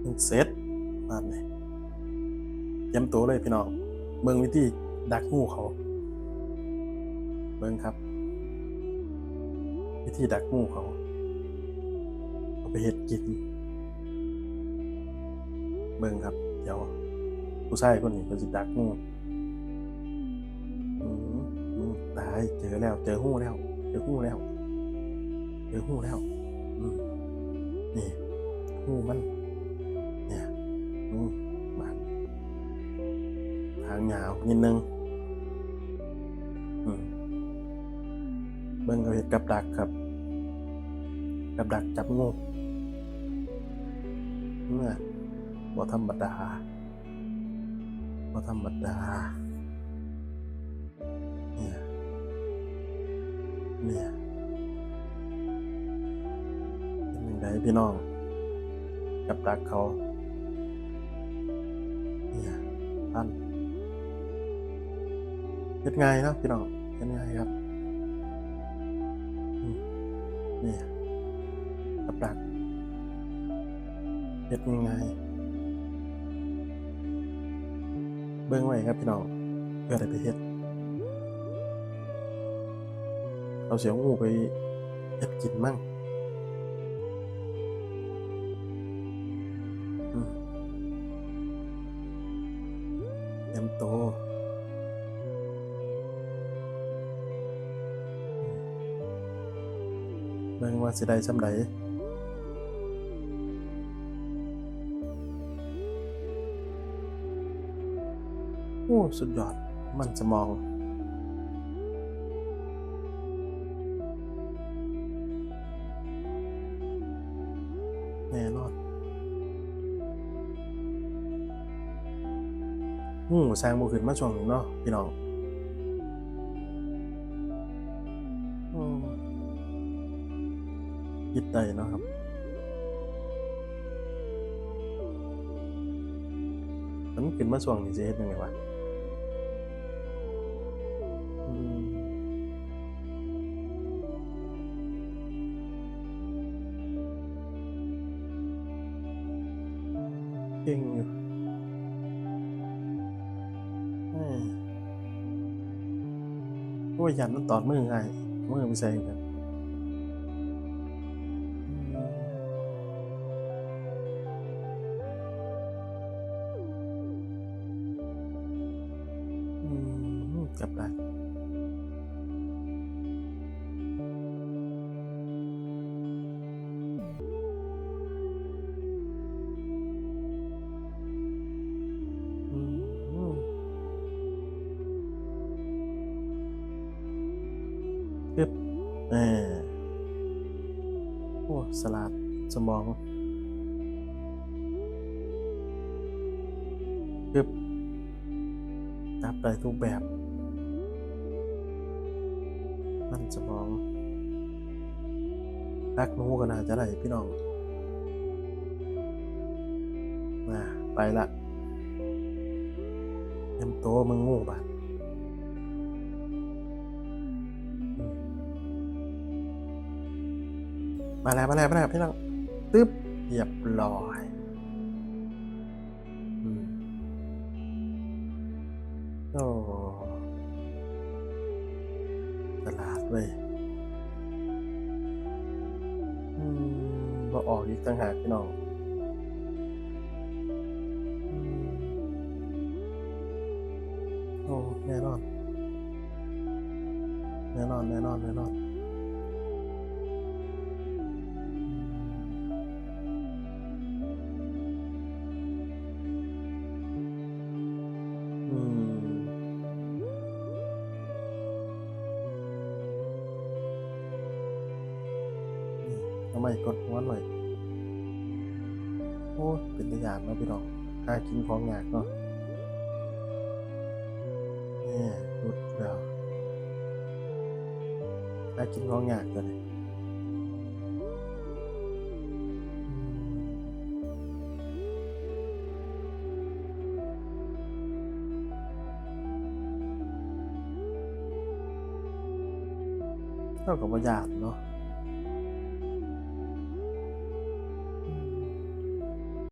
หนึ่งเซตมาเลยเตรียมตัวเลยพี่น้องเบิ่งวิธีดักงูเขาเบิ่งครับ วิธีดักงูเขาเอาไปเห็ดกินเบิ่งครับ เดี๋ยวผู้ชายคนนี้เขาจะดักงูตายเจอแล้ว เจอหูแล้ว เจอหูแล้ว เจอหูแล้วนี่หูมัน ยาวนิดนึงเบิ่งเขาเห็ดกับดักครับ กับดักจับงูเมื่อบ่ธรรมดาบ่ธรรมดาเนี่ยเนี่ยเป็นยังไงพี่น้อง กับดักเขา เฮ็ดไงายเนาะพี่น้องเฮ็ดไงายครับนี่ยกับดักเฮ็ดยังไงเบิ่งไว้ครับพี่น้องเพื่อได้ไปเฮ็ดเราเสียงงูไปเฮ็ดกินมั่งเตรียมโต เบิ่งว่าสิได้ซำใดโอ้ สุดยอด มันสมองแน่นอนอืมแซงบุขึ้นมาช่วงหนึ่งเนาะพี่น้อง คิดได้เนาะครับมันขึ้นมาช่วงนี้จะเฮ็ดยังไงวะเก่งอยู่โอ้ยยันมันตอดมือง่ายมือไปใส่กัน จับได้อืมปึ๊บเออโอ้สลัดสมองปึ๊บนับได้ทุกแบบ สมองรักหนูก็น่าจะได้พี่น้องมาไปละเตรียมโตมึงงูบาดอืมมาแล้วมาแล้วมาแล้วพี่น้องตึ๊บเรียบร้อย เว้ยอืมมาออกอีกต่างหากพี่น้องโอ้แน่นอน แน่นอน แน่นอน แน่นอน นี่ทำไมกดหัวหน่อยโอ้เป็นตัวอย่างเนาะพี่น้องหากินของยากเนาะเนี่รุดแล้วหากินของยากตัวนี้เท่ากับว่ายากเนาะ